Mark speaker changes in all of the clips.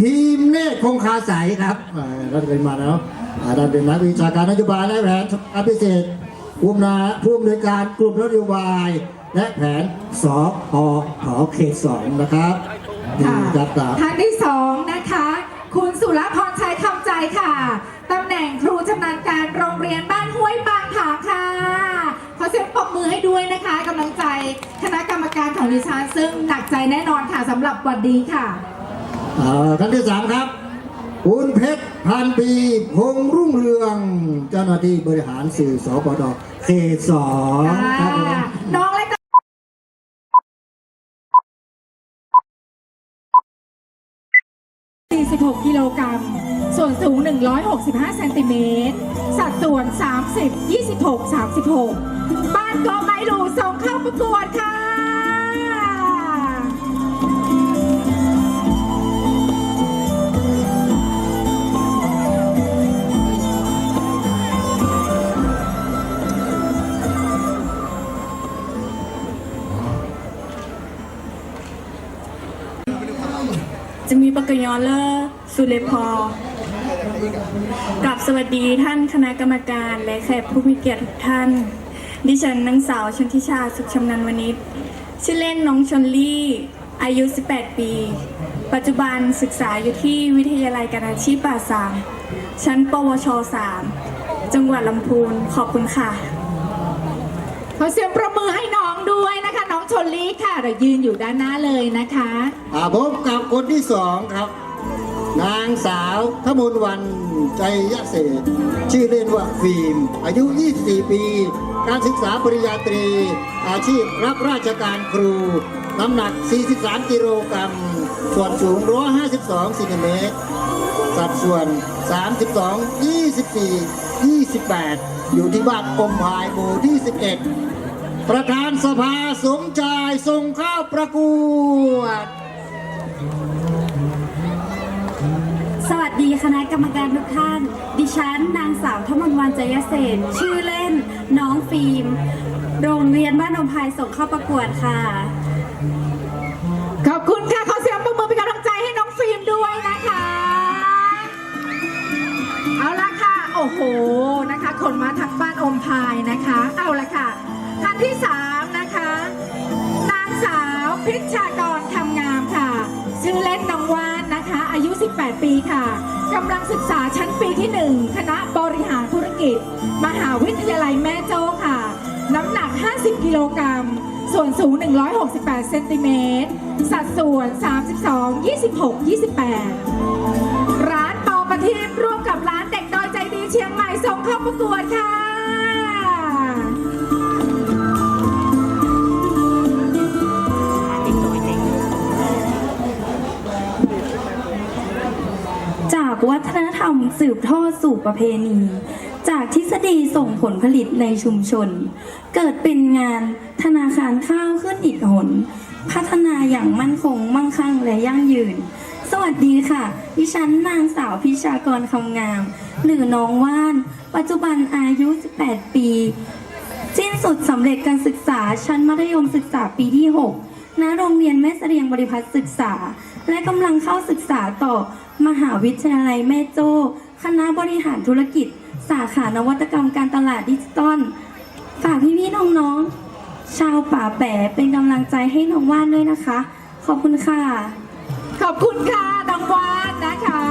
Speaker 1: ทีมเนตรคงคาใสครับอ่าท่านเป็นมาแล้วอ่าท่านเป็นนักวิชาการนโยบายและแผนการพิเศษผู้อำนาผู้อำนวยการกลุ่มนโยบาย และแผนสอพอขอเขตสองนะครับ
Speaker 2: ค่ะ
Speaker 1: นี่ครับครับ
Speaker 2: ท่านที่สองนะคะ คุณสุรพรชัยคำใจค่ะตำแหน่งครูชำนาญการโรงเรียนบ้านห้วยบางผาค่ะ ขอเสียงปรบมือให้ด้วยนะคะกำลังใจคณะกรรมการของดิฉันซึ่งหนักใจแน่นอนค่ะสำหรับวันนี้ค่ะ
Speaker 1: อ่า ท่านที่สามครับคุณเพชรพันปีพงรุ่งเรือง เจ้าหน้าที่บริหารสื่อสปดเขตสองครับผม
Speaker 2: น้องและ46กิโลกรัม ส่วนสูง 165เซนติเมตร สัดส่วน 30 26 36 บ้านกอไม้หลูส่งเข้าประกวดค่ะ
Speaker 3: จะมีปกยอนเลอร์สุเลพอกับสวัสดีท่านคณะกรรมการและแขกผู้มีเกียรติทุกท่าน ดิฉันนางสาวชนทิชาสุขชำนันวณิชชื่อเล่นน้องชนลี่ อายุ 18 ปี ปัจจุบันศึกษาอยู่ที่วิทยาลัยการอาชีพป่าสามชั้น ปวช 3 จังหวัดลำพูน ขอบคุณค่ะ
Speaker 2: ขอเสียงประมือให้น้อง ชนลีค่ะเรายืนอยู่ด้านหน้าเลยนะคะ
Speaker 1: อ่าพบกับคนที่สองครับ นางสาวทมนวันใจยะเศษชื่อเล่นว่าฟิล์ม อายุ 24 ปี การศึกษาปริญญาตรี อาชีพรับราชการครู น้ำหนัก 43 กิโลกรัม ส่วนสูง 152ซนติเมตร สัดส่วน 32 24 28 อยู่ที่บ้านอมพายหมู่ที่ 11 ประธานสภาสมชายส่งเข้าประกวด
Speaker 4: สวัสดีคณะกรรมการทุกท่าน ดิฉันนางสาวทมนวันจยเศษชื่อเล่นน้องฟิล์ม โรงเรียนบ้านนมพายส่งเข้าประกวดค่ะ
Speaker 2: ขอบคุณค่ะ ขอเสียงประมือเป็นกำลังใจให้น้องฟิล์มด้วยนะคะ เอาละค่ะ โอ้โหนะคะ คนมาทั้งบ้านอมพายนะคะ เอาละค่ะ ที่สามนะคะ นางสาวพิชชากรคำงามค่ะ ชื่อเล่นน้องว่านนะคะ อายุ 18 ปีค่ะกำลังศึกษาชั้นปีที่ 1 คณะบริหารธุรกิจ มหาวิทยาลัยแม่โจ้ค่ะ น้ำหนัก 50 กิโลกรัม ส่วนสูง 168 เซนติเมตร สัดส่วน 32 26 28 ร้านปอประทีปร่วมกับร้านเด็กดอยใจดีเชียงใหม่ส่งเข้าประกวดค่ะ
Speaker 4: กวัฒนธรรมสืบทอดสู่ประเพณี จากทฤษฎีส่งผลผลิตในชุมชน เกิดเป็นงานธนาคารข้าวขึ้นอีกหน พัฒนาอย่างมั่นคงมั่งคั่งและยั่งยืน สวัสดีค่ะ ดิฉันนางสาวพิชากรคำงาม หรือน้องว่าน ปัจจุบันอายุ 18 ปีสิ้นสุดสำเร็จการศึกษาชั้นมัธยมศึกษาปีที่ 6 ณ โรงเรียนแม่เสรียงบริพัตรศึกษา และกำลังเข้าศึกษาต่อ มหาวิทยาลัยแม่โจ้ คณะบริหารธุรกิจ สาขานวัตกรรมการตลาดดิจิตอลฝากพี่ๆน้องๆชาวป่าแปะเป็นกำลังใจให้น้องว่านด้วยนะคะ ขอบคุณค่ะ
Speaker 2: ขอบคุณค่ะน้องวานนะคะ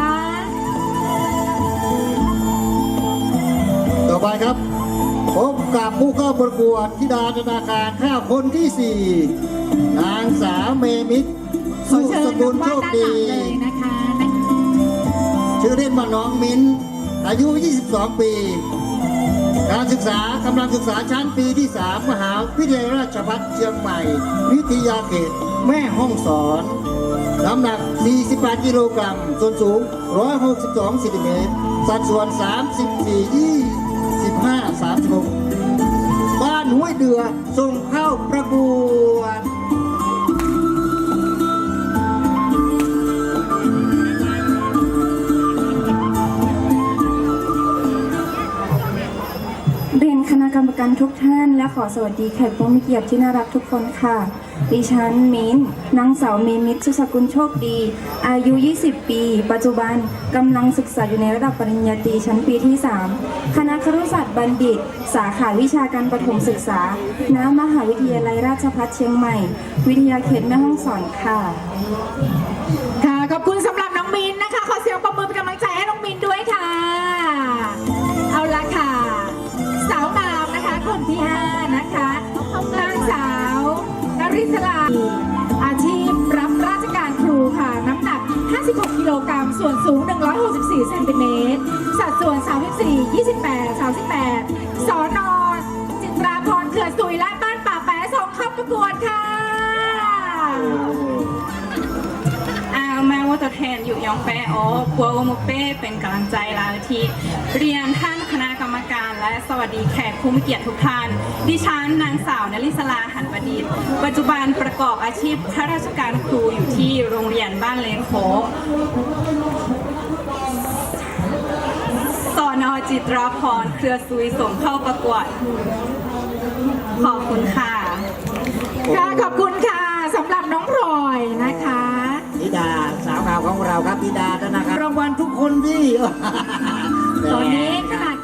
Speaker 1: ต่อไปครับพบกับผู้เข้าประกวดธิดาธนาคารข้าวคนที่ 4 นางสาวเมมิตร
Speaker 2: ขอ
Speaker 1: สุ
Speaker 2: เชิ
Speaker 1: ส
Speaker 2: ญ
Speaker 1: กุ
Speaker 2: น้อ
Speaker 1: ล
Speaker 2: ง
Speaker 1: โช
Speaker 2: ว่าน
Speaker 1: ค
Speaker 2: ด้านห
Speaker 1: ดี
Speaker 2: ลังเลยนะคะ
Speaker 1: ชื่อเล่นว่าน้องมิ้น อายุ 22 ปี การศึกษากำลังศึกษาชั้นปีที่ 3 มหาวิทยาลัยราชภัฏเชียงใหม่ วิทยาเขตแม่ห้องสอนน้ำหนัก 48 กิโลกรัม ส่วนสูง 162ซนติเมตร สัดส่วน 34 25 36 บ้านห้วยเดือส่งเข้าประกวด
Speaker 4: เรียน
Speaker 3: ทุกท่าน และขอสวัสดีแขกผู้มีเกียรติที่น่ารักทุกคนค่ะ ดิฉันมิ้นนางสาวมีมิตรสุสกุลโชคดี อายุ 20 ปี ปัจจุบันกำลังศึกษาอยู่ในระดับปริญญาตรีชั้นปีที่ 3 คณะครุศาสตร์บัณฑิต สาขาวิชาการประถมศึกษา ณ มหาวิทยาลัยราชภัฏเชียงใหม่ วิทยาเขตแม่ฮ่องสอนค่ะ
Speaker 2: ส่วนสูง 164เซนติเมตร สัดส่วน 34 28 38 สอนอจิตราพรเขื่อนสุยและบ้านป่าแปะส่งเข้าประกวดค่ะ
Speaker 3: อาแม่ว่าตัวแทนอยู่ยองแปอ๋อปัวโอโมเป้เป็นกำลังใจลาที่เรียนท่านคณะ และสวัสดีแขกผู้มีเกียรติทุกท่าน ดิฉันนางสาวนลิศลาหันประดิษฐ์ปัจจุบันประกอบอาชีพข้าราชการครูอยู่ที่โรงเรียนบ้านเลนโคสอนอจิตราพรเครือซุยส่งเข้าประกวด ขอบคุณค่ะ
Speaker 2: ค่ะขอบคุณค่ะสำหรับน้องพลอยนะคะ
Speaker 1: ธิดาสาวงามของเราครับธิดาด้วยนะครับรางวัลทุกคนที่
Speaker 2: ตอนนี้ขนาด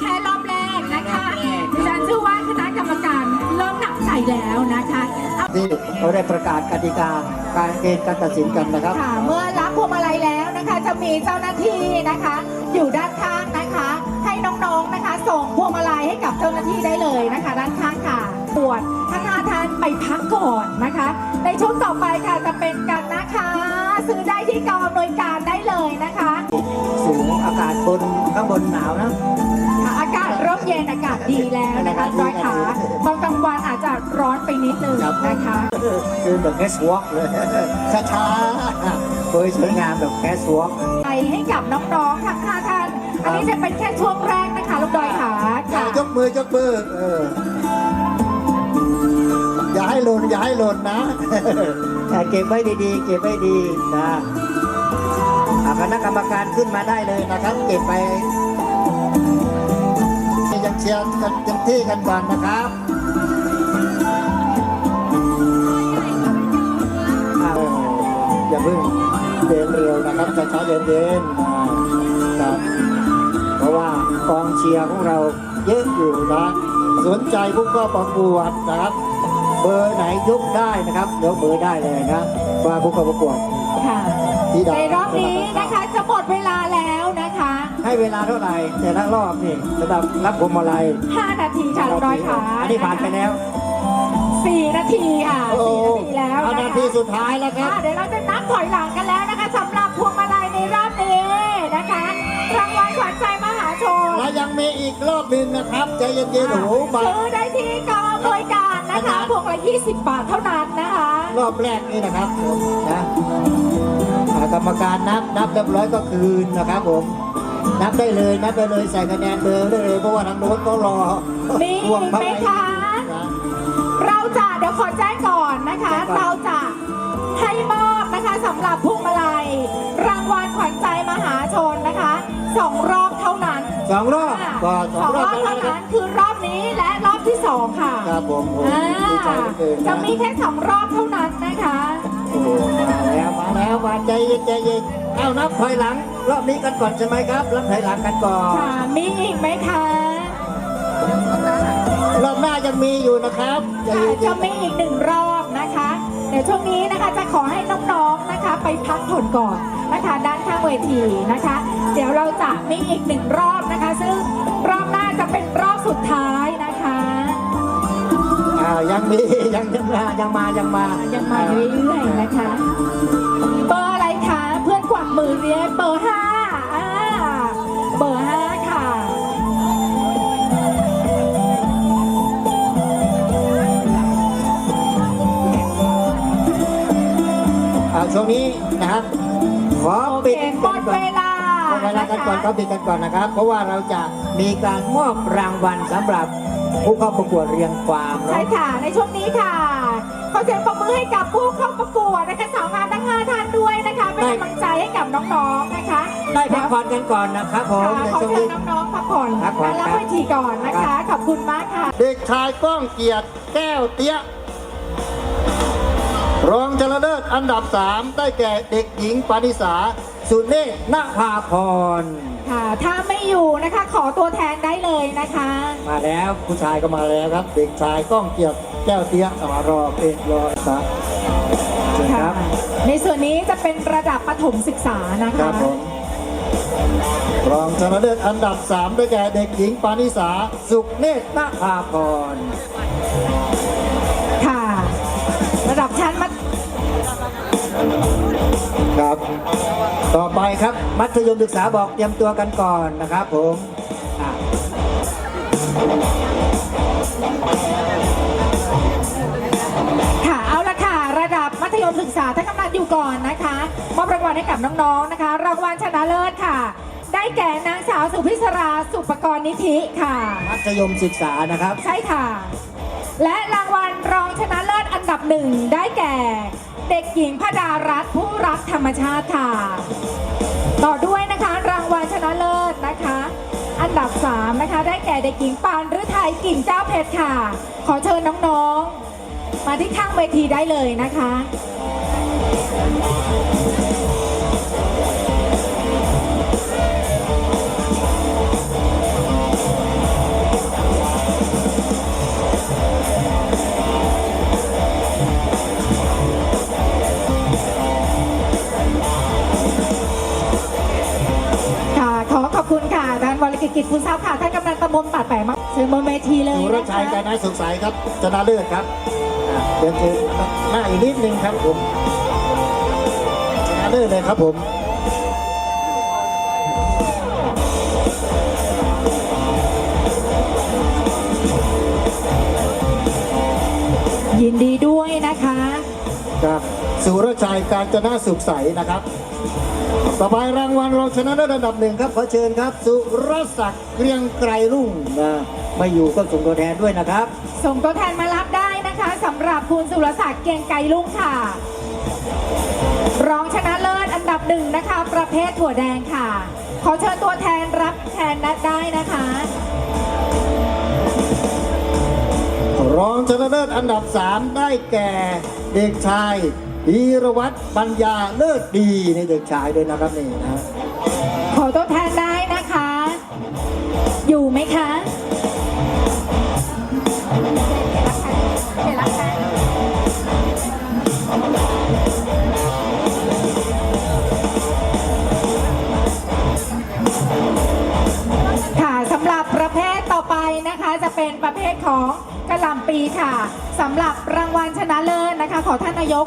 Speaker 2: คณะกรรมการเริ่มหนักใจแล้วนะคะเอา
Speaker 1: ที่เราได้ประกาศกติกาการเกณฑ์การตัดสินกันนะครับ
Speaker 2: ค่ะเมื่อรับพวงมาลัยแล้วนะคะ จะมีเจ้าหน้าที่นะคะ อยู่ด้านข้างนะคะ ให้น้องๆนะคะ ส่งพวงมาลัยให้กับเจ้าหน้าที่ได้เลยนะคะ ด้านข้างค่ะปวดทั้งห้าท่านไปพักก่อนนะคะ ในช่วงต่อไปค่ะจะเป็นกันนะคะ ซื้อได้ที่กองอำนวยการได้เลยนะคะ
Speaker 1: สูงอากาศบนข้างบนหนาวนะ
Speaker 2: ค่ะอากาศ เริ่มเย็นอากาศดีแล้วนะคะจอยขาตอนกลางวันอาจจะร้อนไปนิดนึง
Speaker 1: ครับ
Speaker 2: นะคะ
Speaker 1: เดินแบบแคสวอล์กเลยช้าๆโดยสวยงามแบบแคสวอล์ก
Speaker 2: ไปให้กับน้องๆทั้งห้าท่าน อันนี้จะเป็นแค่ช่วงแรกนะคะลูกดอยขา
Speaker 1: อย่า
Speaker 2: ค่ะ
Speaker 1: ยกมือยกมือเอออย่าให้หล่นอย่าให้หล่นนะแต่เก็บไว้ดีๆ เก็บไว้ดีนะอะคณะกรรมการขึ้นมาได้เลยนะครับ เก็บไปยัง เชียร์กันเต็มที่กันก่อนนะครับอะเอออย่าเพิ่งเดินเร็วนะครับช้าๆเดินๆอ่าครับเพราะว่ากองเชียร์ของเราเยอะอยู่นะสนใจพวกก็ประกวดนะครับ เบอร์ไหนยกได้นะครับยกเบอร์ได้เลยนะว่าพวกก็ประกวด
Speaker 2: ค่ะ
Speaker 1: ที่ดาว
Speaker 2: ในรอบนี้นะคะจะหมดเวลา
Speaker 1: เวลาเท่าไหร่แต่ละรอบนี่สำหรับรับพวงมาลัย
Speaker 2: 5 นาทีค่ะลูกดอยขา
Speaker 1: อันนี้ผ่านไปแล้ว
Speaker 2: 4 นาทีค่ะ
Speaker 1: โอ้
Speaker 2: 4นาทีแล้ว
Speaker 1: เอา
Speaker 2: นะ
Speaker 1: นา
Speaker 2: คะ
Speaker 1: ทีสุดท้ายแล้วครับ
Speaker 2: อะเดี๋ยวเราจะนับถอยหลังกันแล้วนะคะสำหรับพวงมาลัยในรอบนี้นะคะรางวัลขวัญใจมหาชน
Speaker 1: และยังมีอีกรอบหนึ่งนะครับใจเย็นๆโอ้โหมา
Speaker 2: ซื้อได้ที่กองบริการนะคะพวงละ 20 บาทเท่านั้นนะคะ
Speaker 1: รอบแรกนี่นะครับนะอ่ากรรมการนับนับเรียบร้อยก็คืนนะครับผม นับได้เลยนับได้เลยใส่คะแนนเบอร์ได้เลยเพราะว่าทางโน้นก็รอ
Speaker 2: มีอีก
Speaker 1: พวงมา
Speaker 2: ไหม
Speaker 1: ลัย
Speaker 2: คะ
Speaker 1: นะ
Speaker 2: เราจะเดี๋ยวขอแจ้งก่อนนะคะ
Speaker 1: แจ้งก่อน
Speaker 2: เราจะให้มอบนะคะสำหรับพวงมาลัยรางวัลขวัญใจมหาชนนะคะสองรอบเท่านั้น
Speaker 1: สองรอบก็ส
Speaker 2: ส
Speaker 1: อ
Speaker 2: องง
Speaker 1: ร
Speaker 2: ร
Speaker 1: อ
Speaker 2: อ
Speaker 1: บบ
Speaker 2: เท่านั้นคือรอบนี้และรอบที่สองค่ะ
Speaker 1: ครับผมผม
Speaker 2: อ่า
Speaker 1: ดีใจเหลือเกิน
Speaker 2: จะ
Speaker 1: นะ
Speaker 2: มีแค่สองรอบเท่านั้นนะคะ
Speaker 1: โอ้โหมาแล้วมาแล้วมาใจเย็นใจเย็น เอานับถอยหลัง รอบนี้กันก่อนใช่ไหมครับนับถอยหลังกันก่อน
Speaker 2: ค่ะมีอีกไหมคะ
Speaker 1: รอบหน้ายังมีอยู่นะครับใจ
Speaker 2: ค่ะ
Speaker 1: เย็น
Speaker 2: จะมีอีกหนึ่งรอบนะคะ เดี๋ยวช่วงนี้นะคะจะขอให้น้องๆนะคะ ไปพักผ่อนก่อนนะคะด้านข้างเวทีนะคะ เดี๋ยวเราจะมีอีกหนึ่งรอบนะคะ ซึ่งรอบหน้าจะเป็นรอบสุดท้ายนะคะ
Speaker 1: อ่ายังมียังยังมายังมายังมา
Speaker 2: ยังมาเรื่อยๆนะคะเบ มือเรียกเบอร์ห้าอ่าเบอร์ห้าค่ะ
Speaker 1: อ่าช่วงนี้นะครับ ขอ
Speaker 2: โอ
Speaker 1: ปิดก่อน
Speaker 2: เวลา
Speaker 1: หมดเวลากันก่อนขาปิดกันก่อนนะครับ เพราะว่าเราจะมีการมอบรางวัลสำหรับผู้เข้าประกวดเรียงความ
Speaker 2: ใช่
Speaker 1: เนาะ
Speaker 2: ค่ะ ในช่วงนี้ค่ะ ขอเสียงปรบมือให้กับผู้เข้าประกวดนะคะสาวงามนะคะ กำลังใจให้กับน้องๆนะคะ
Speaker 5: ได้พักผ่อนกันก่อนนะครับผม
Speaker 2: ค่ะ
Speaker 5: ใน
Speaker 2: ขอ
Speaker 5: ช่วง
Speaker 2: เชิญ
Speaker 5: นี้
Speaker 2: น้องๆพักผ่อน
Speaker 5: พักผ่อน
Speaker 2: และ
Speaker 5: ครับ
Speaker 2: เวทีก่อนนะ
Speaker 5: ครั
Speaker 2: คะ
Speaker 5: บ
Speaker 2: ขอบคุณมากค่ะ
Speaker 1: เด็กชายก้องเกียรติแก้วเตี้ย รองชนะเลิศอันดับ 3 ได้แก่เด็กหญิงปานิสา สุเนศนภาพร
Speaker 2: ค่ะ ถ้าไม่อยู่นะคะ ขอตัวแทนได้เลยนะคะ
Speaker 5: มาแล้ว
Speaker 1: ผู้ชายก็มาแล้วครับ เด็กชายก้องเกียรติแก้วเตี้ยเอามารอเป็นรอครับเชิญ ค
Speaker 2: ค่ะ
Speaker 1: รับ
Speaker 2: ในส่วนนี้จะเป็นระดับประถมศึกษานะ
Speaker 1: ครั
Speaker 2: คะ
Speaker 1: บผมรองชนะเลิศอันดับ 3 ได้แก่เด็กหญิงปานิสา สุเนศนภาพร
Speaker 2: ค่ะ ระดับชั้นมัธ
Speaker 1: ครับ
Speaker 5: ต่อไปครับมัธยมศึกษาบอกเตรียมตัวกันก่อนนะครับผมอะ
Speaker 2: ค่ะ ยมศึกษาท่านกำลังอยู่ก่อนนะคะมอบรางวัลให้กับน้องๆนะคะ รางวัลชนะเลิศค่ะ ได้แก่นางสาวสุพิศราสุปกรณ์นิธิค่ะ
Speaker 5: มัธยมศึกษานะครับ
Speaker 2: ใช่ค่ะ และรางวัลรองชนะเลิศอันดับหนึ่งได้แก่ เด็กหญิงพดารัตน์ผู้รักธรรมชาติค่ะ ต่อด้วยนะคะรางวัลชนะเลิศนะคะ อันดับ3นะคะได้แก่เด็กหญิงปานฤทัยกิ่งเจ้าเพชรค่ะ ขอเชิญน้องๆ มาที่ข้างเวทีได้เลยนะคะค่ะขอขอบคุณค่ะท่านวรกิจกิจคุณทราบค่ะท่านกำนันตำบลป่าแปะมาเชิญบนเวทีเลย
Speaker 1: สุร
Speaker 2: นะ
Speaker 1: ชัยการนาสงสัยครับ ชนะเลิศครับ เดี๋ยวเชิญหน้าอีกนิดนึงครับผมชนะเลิศเลยครับผม
Speaker 2: ยินดีด้วยนะคะ
Speaker 1: ครับสุรชัยการจนาสุขใสนะครับ ต่อไปรางวัลรองชนะเลิศอันดับหนึ่งครับขอเชิญครับ สุรศักดิ์เกรียงไกรรุ่ง
Speaker 5: นะไม่อยู่ก็ส่งตัวแทนด้วยนะครับ
Speaker 2: ส่งตัวแทนมารับได้นะคะ สำหรับคุณสุรศักดิ์เกียงไกรลุงค่ะ รองชนะเลิศอันดับหนึ่งนะคะ ประเภทถั่วแดงค่ะ ขอเชิญตัวแทนรับแทนได้นะคะ
Speaker 1: รองชนะเลิศอันดับ 3 ได้แก่เด็กชายวีรวัตรปัญญาเลิศดีนี่เด็กชายด้วยนะครับนี่นะ
Speaker 2: ขอตัวแทนได้นะคะ อยู่ไหมคะ ภทของกระหล่ำปีค่ะสำหรับรางวัลชนะเลิศนะคะ ขอท่านนายก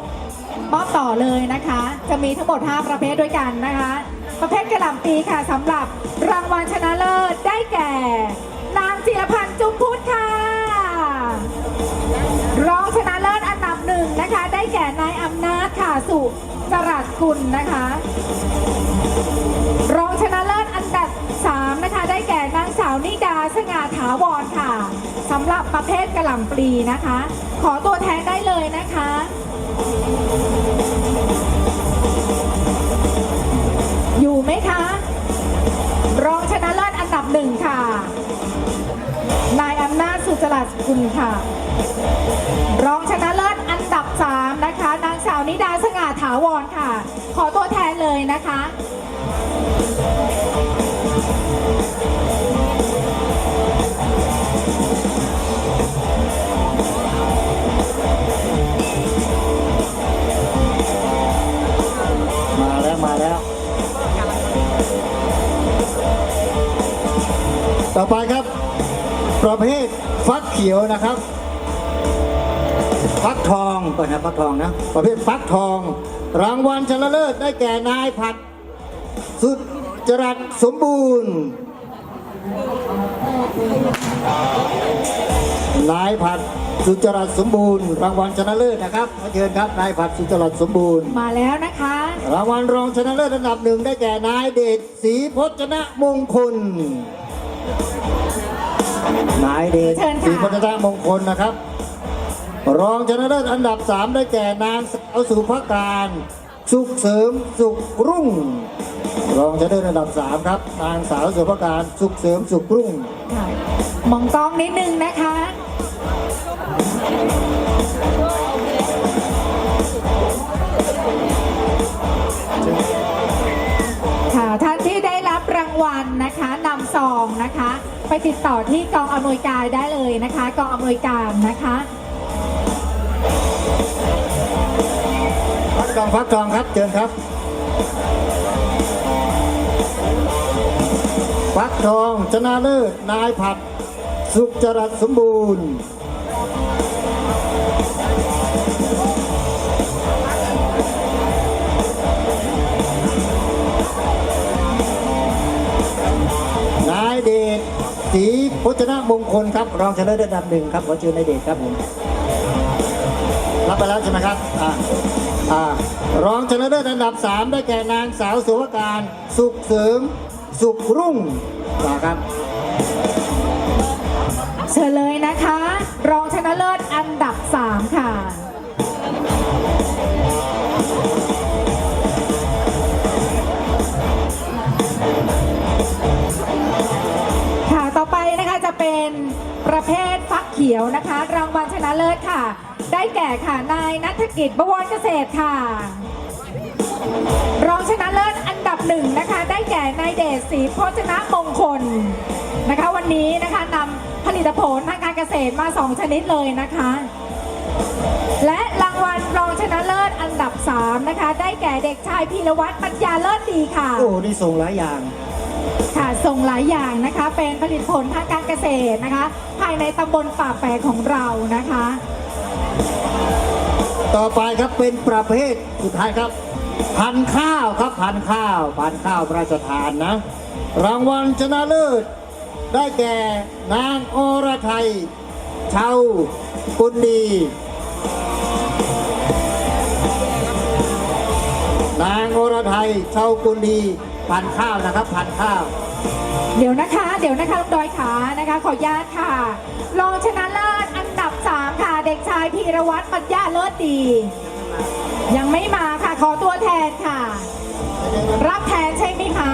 Speaker 2: มอบต่อเลยนะคะ จะมีทั้งหมด 5 ประเภทด้วยกันนะคะ ประเภทกระหล่ำปีค่ะสำหรับรางวัลชนะเลิศได้แก่ นางจิรพันธ์จุมพุทธค่ะรองชนะเลิศอันดับหนึ่งนะคะ ได้แก่นายอำนาจค่ะสุจรัสคุณนะคะ รองชนะเลิศอันดับ3นะคะ ได้แก่นางสาวนิ สง่าถาวรค่ะสำหรับประเภทกระหล่ำปลีนะคะ ขอตัวแทนได้เลยนะคะอยู่ไหมคะ รองชนะเลิศอันดับหนึ่งค่ะ นายอำนาจสุจรัสคุณค่ะ รองชนะเลิศอันดับ3นะคะ นางสาวนิดาสง่าถาวรค่ะ ขอตัวแทนเลยนะคะ
Speaker 1: ต่อไปครับ ประเภทฟักเขียวนะครับ
Speaker 5: ฟักทองก่อนนะฟักทองนะ
Speaker 1: ประเภทฟักทอง รางวัลชนะเลิศได้แก่นายผัด สุดจรัสสมบูรณ์ นายผัดสุจรัสสมบูรณ์ รางวัลชนะเลิศนะครับขอเชิญครับนายผัดสุจรัสสมบูรณ์
Speaker 2: มาแล้วนะคะ
Speaker 1: รางวัลรองชนะเลิศอันดับหนึ่งได้แก่นายเดชศรีพจนะมงคล นายเดช
Speaker 2: เชิญค่ะ
Speaker 1: ศรีพจนะมงคลนะครับ รองชนะเลิศอันดับสามได้แก่นางสาวสุภการ สุขเสริมสุขรุ่ง รองชนะเลิศอันดับ 3 ครับ นางสาวสุภการสุขเสริมสุขรุ่ง
Speaker 2: ค่ะมองกล้องนิดนึงนะคะค่ะ ติดต่อที่กองอำนวยการได้เลยนะคะ กองอำนวยการนะคะ
Speaker 1: พักกองพักกองครับเชิญครับพักทองชนะเลิศนายผัด สุขจรัสสมบูรณ์ รีพจนมงคลครับ
Speaker 5: รองชนะเลิศอันดับหนึ่งครับขอเชิญนายเดชครับผม
Speaker 1: รับไปแล้วใช่ไหมครับอ่าอ่ารองชนะเลิศอันดับสามได้แก่นางสาวสุวการ สุขเสริม สุขรุ่งต่อครับ
Speaker 2: เชิญเลยนะคะ รองชนะเลิศอันดับ 3 ค่ะค่ะ จะเป็นประเภทฟักเขียวนะคะ รางวัลชนะเลิศค่ะ ได้แก่ค่ะนายนัฐกิจบวรเกษตรค่ะ รองชนะเลิศอันดับหนึ่งนะคะ ได้แก่นายเดชศรีโภชนะมงคลนะคะ วันนี้นะคะนำผลิตผลทางการเกษตรมา 2 ชนิดเลยนะคะ และรางวัลรองชนะเลิศอันดับ3นะคะ ได้แก่เด็กชายพีรวัตรปัญญาเลิศดีค่ะ
Speaker 5: โอ้นี่ส่งหลายอย่าง
Speaker 2: ค่ะส่งหลายอย่างนะคะ เป็นผลิตผลทางการเกษตรนะคะ ภายในตำบลป่าแฝกของเรานะคะ
Speaker 1: ต่อไปครับเป็นประเภทสุดท้ายครับ พันธุ์ข้าวครับพันธุ์ข้าว พันธุ์ข้าวพระราชทานนะ รางวัลชนะเลิศได้แก่นางอรไทยเชาวกุลดีนางอรไทยเชาวกุลดี พันข้าวนะครับพันข้าว
Speaker 2: เดี๋ยวนะคะ เดี๋ยวนะคะลุงดอยขานะคะ ขออนุญาตค่ะ รองชนะเลิศอันดับ 3 ค่ะ เด็กชายพีรวัตรปัญญาเลิศดี ยังไม่มาค่ะ ขอตัวแทนค่ะ รับแทนใช่ไหมคะ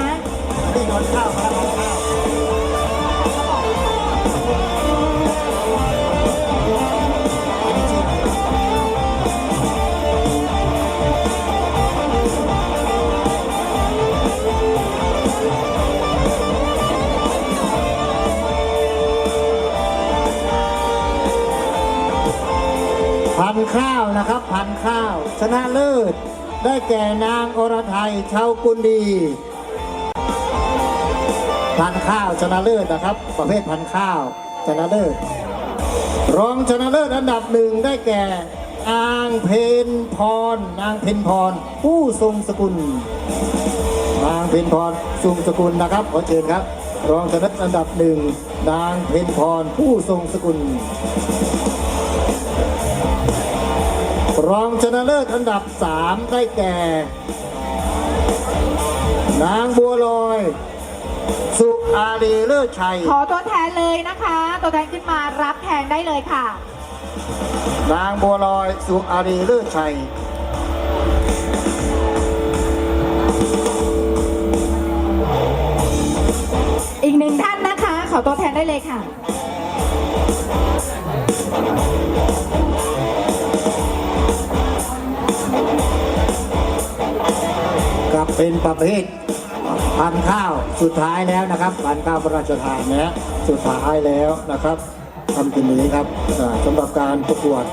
Speaker 1: พันธุ์ข้าว ชนะเลิศ ได้แก่นางอรไทยชาวกุลดี พันธุ์ข้าวชนะเลิศนะครับ ประเภทพันธุ์ข้าวชนะเลิศ รองชนะเลิศอันดับหนึ่งได้แก่อางเพนพร นางเพนพร ผู้ทรงสกุล นางเพนพรทรงสกุลนะครับขอเชิญครับ รองชนะเลิศอันดับหนึ่งนางเพนพรผู้ทรงสกุล รองชนะเลิศอันดับสามได้แก่ นางบัวลอย สุอารีเลิศชัย
Speaker 2: ขอตัวแทนเลยนะคะ ตัวแทนขึ้นมารับแทนได้เลยค่ะ
Speaker 1: นางบัวลอยสุอารีเลิศชัย
Speaker 2: อีกหนึ่งท่านนะคะ ขอตัวแทนได้เลยค่ะ
Speaker 1: เป็นประเภทพันข้าวสุดท้ายแล้วนะครับพันข้าวพระราชทานนะสุดท้ายแล้วนะครับทำกินนี้ครับอ่าสำหรับการประกวด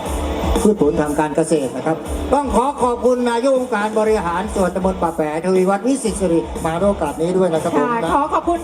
Speaker 1: พืชผลทางการเกษตรนะครับ ต้องขอขอบคุณนายกองค์การบริหารส่วนตำบลป่าแปะทวีวัฒน์วิสิตสิริมาโอกาสนี้ด้วยนะครับผม
Speaker 2: ค่ะขอขอบคุณ